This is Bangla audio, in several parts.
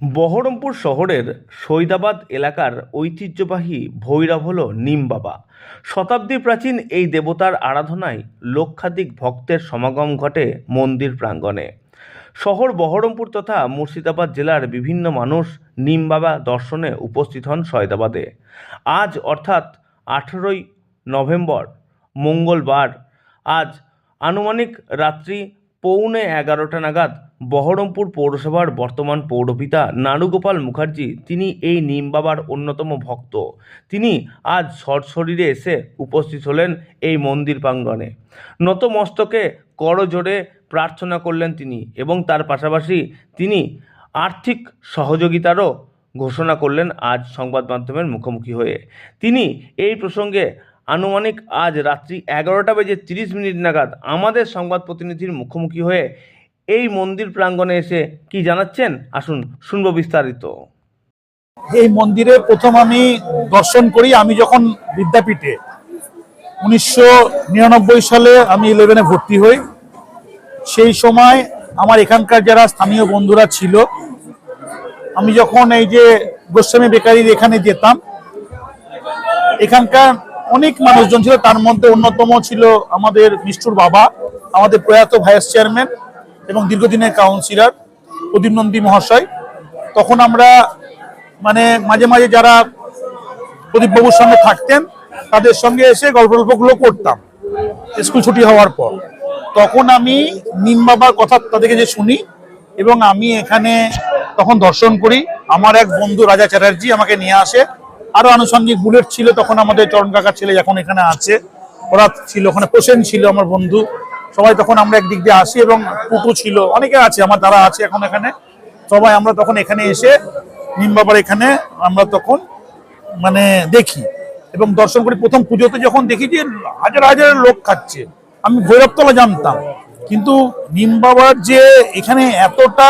বহরমপুর শহরের সৈদাবাদ এলাকার ঐতিহ্যবাহী ভৈরব হল নিম বাবা। শতাব্দী প্রাচীন এই দেবতার আরাধনায় লক্ষাধিক ভক্তের সমাগম ঘটে মন্দির প্রাঙ্গণে। শহর বহরমপুর তথা মুর্শিদাবাদ জেলার বিভিন্ন মানুষ নিম বাবা দর্শনে উপস্থিত হন সৈদাবাদে। আজ অর্থাৎ আঠেরোই নভেম্বর, মঙ্গলবার, আজ আনুমানিক রাত্রি পৌনে এগারোটা নাগাদ বহরমপুর পৌরসভার বর্তমান পৌরপিতা নানুগোপাল মুখার্জি, তিনি এই নিম বাবার অন্যতম ভক্ত। তিনি আজ সরশরীরে এসে উপস্থিত হলেন এই মন্দির প্রাঙ্গণে। নত মস্তকে করজোড়ে প্রার্থনা করলেন তিনি এবং তার পাশাপাশি তিনি আর্থিক সহযোগিতারও ঘোষণা করলেন আজ সংবাদ মাধ্যমের মুখোমুখি হয়ে। তিনি এই প্রসঙ্গে আনুমানিক আজ রাত্রি এগারোটা বেজে তিরিশ মিনিট নাগাদ আমাদের সংবাদ প্রতিনিধির মুখোমুখি হয়ে এই মন্দির প্রাঙ্গণে এসে কি জানাচ্ছেন? আসুন শুনব বিস্তারিত। এই মন্দিরে প্রথম আমি দর্শন করি, আমি যখন বিদ্যাপীঠে উনিশশো নিরানব্বই সালে আমি ইলেভেনে ভর্তি হই, সেই সময় আমার এখানকার যারা স্থানীয় বন্ধুরা ছিল, আমি যখন এই যে গোস্বামী বেকারির এখানে যেতাম, এখানকার অনেক মানুষজন ছিল, তার মধ্যে অন্যতম ছিল আমাদের নিষ্ঠুর বাবা, আমাদের প্রয়াত ভাইস চেয়ারম্যান এবং দীর্ঘদিনের কাউন্সিলর প্রদীপ নন্দী মহাশয়। তখন আমরা মানে মাঝে মাঝে যারা প্রদীপ প্রদীপবাবুর সঙ্গে থাকতেন, তাদের সঙ্গে এসে গল্প গল্পগুলো করতাম। স্কুল ছুটি হওয়ার পর। তখন আমি নিম বাবার কথা তাদেরকে যে শুনি এবং আমি এখানে তখন দর্শন করি। আমার এক বন্ধু রাজা চ্যাটার্জি আমাকে নিয়ে আসে। আরও আনুষঙ্গিক বুলেট ছিল, তখন আমাদের চরণ কাকার ছেলে যখন এখানে আছে। ওরা ছিল, ওখানে প্রসেন ছিল আমার বন্ধু। সবাই তখন আমরা একদিক দিয়ে আসি এবং পুটু ছিল। অনেকে আছে, আমার দ্বারা আছে এখন এখানে। সবাই আমরা তখন এখানে এসে নিম বাবার এখানে আমরা তখন মানে দেখি। এবং দর্শন করি। প্রথম পুজোতে যখন দেখি যে হাজার হাজার লোক খাচ্ছে, আমি ভৈরবতলা জানতাম। কিন্তু নিম বাবার যে এখানে এতটা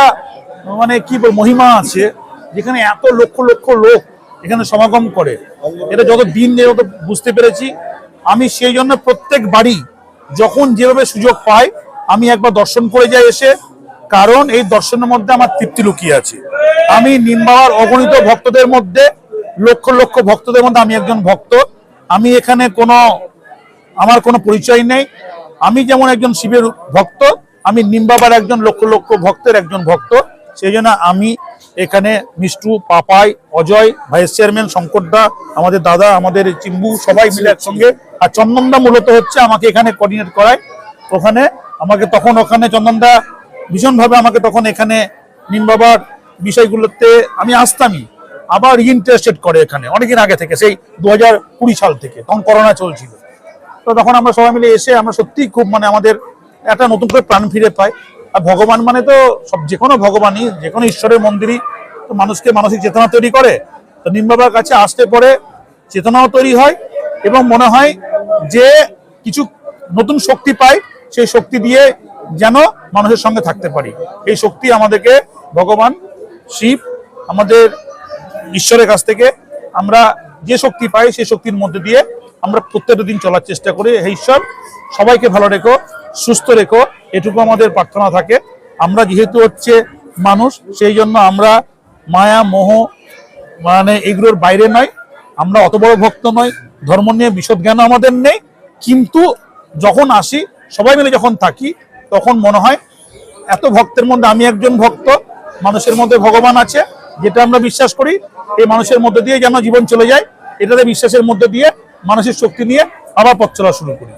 মানে কি বল মহিমা আছে, যেখানে এত লক্ষ লক্ষ লোক এখানে সমাগম করে। এটা যত দিন যত বুঝতে পেরেছি। আমি সেই জন্য প্রত্যেক বাড়ি যখন যেভাবে সুযোগ পাই আমি একবার দর্শন করে যাই এসে, কারণ এই দর্শনের মধ্যে আমার তৃপ্তি লুকিয়ে আছে। আমি নিম বাবার অগণিত ভক্তদের মধ্যে, লক্ষ লক্ষ ভক্তদের মধ্যে আমি একজন ভক্ত। আমি এখানে কোনো, আমার কোনো পরিচয় নেই। আমি যেমন একজন শিবের ভক্ত, আমি নিম বাবার একজন লক্ষ লক্ষ ভক্তের একজন ভক্ত। সেই জন্য আমি এখানে মিষ্টু, পাপাই, অজয়, ভাইস চেয়ারম্যান শঙ্করদা আমাদের দাদা, আমাদের চিম্বু, সবাই মিলে একসঙ্গে। আর চন্দনদা মূলত হচ্ছে আমাকে এখানে কোঅর্ডিনেট করায়। ওখানে আমাকে তখন ওখানে চন্দনদা ভীষণভাবে আমাকে তখন এখানে নিম বাবার বিষয়গুলোতে আমি আসতামই আবার ইন্টারেস্টেড করে এখানে, অনেকদিন আগে থেকে, সেই দু সাল থেকে, তখন করোনা চলছিল। তো তখন আমরা সবাই মিলে এসে আমরা সত্যি খুব মানে আমাদের একটা নতুন করে প্রাণ ফিরে পাই। আর ভগবান মানে তো সব যে কোনো ভগবানই, যে কোনো ঈশ্বরের মন্দিরই তো মানুষকে মানসিক চেতনা তৈরি করে। তো নিম বাবার কাছে আসতে পরে চেতনাও তৈরি হয় এবং মনে হয় যে কিছু নতুন শক্তি পাই সেই শক্তি দিয়ে যেন মানুষের সঙ্গে থাকতে পারি। এই শক্তি আমাদেরকে ভগবান, শিব, আমাদের ঈশ্বরের কাছ থেকে আমরা যে শক্তি পাই, সেই শক্তির মধ্যে দিয়ে আমরা প্রত্যেকটা দিন চলার চেষ্টা করি। হে ঈশ্বর, সবাইকে ভালো রেখো। সুস্থ রেখো, এটুকু আমাদের প্রার্থনা থাকে। আমরা যেহেতু হচ্ছে মানুষ, সেই জন্য আমরা মায়া, মোহ মানে এগুলোর বাইরে নয়। আমরা অত বড় ভক্ত নয় ধর্ম নিয়ে বিশদ জ্ঞান আমাদের নেই। কিন্তু যখন আসি, সবাই মিলে যখন থাকি, তখন মনে হয় এত ভক্তের মধ্যে আমি একজন ভক্ত, মানুষের মধ্যে ভগবান আছে, যেটা আমরা বিশ্বাস করি, এই মানুষের মধ্যে দিয়ে যেন জীবন চলে যায়, এটাতে বিশ্বাসের মধ্যে দিয়ে, মানুষের শক্তি নিয়ে আবার পথ চলা শুরু করি।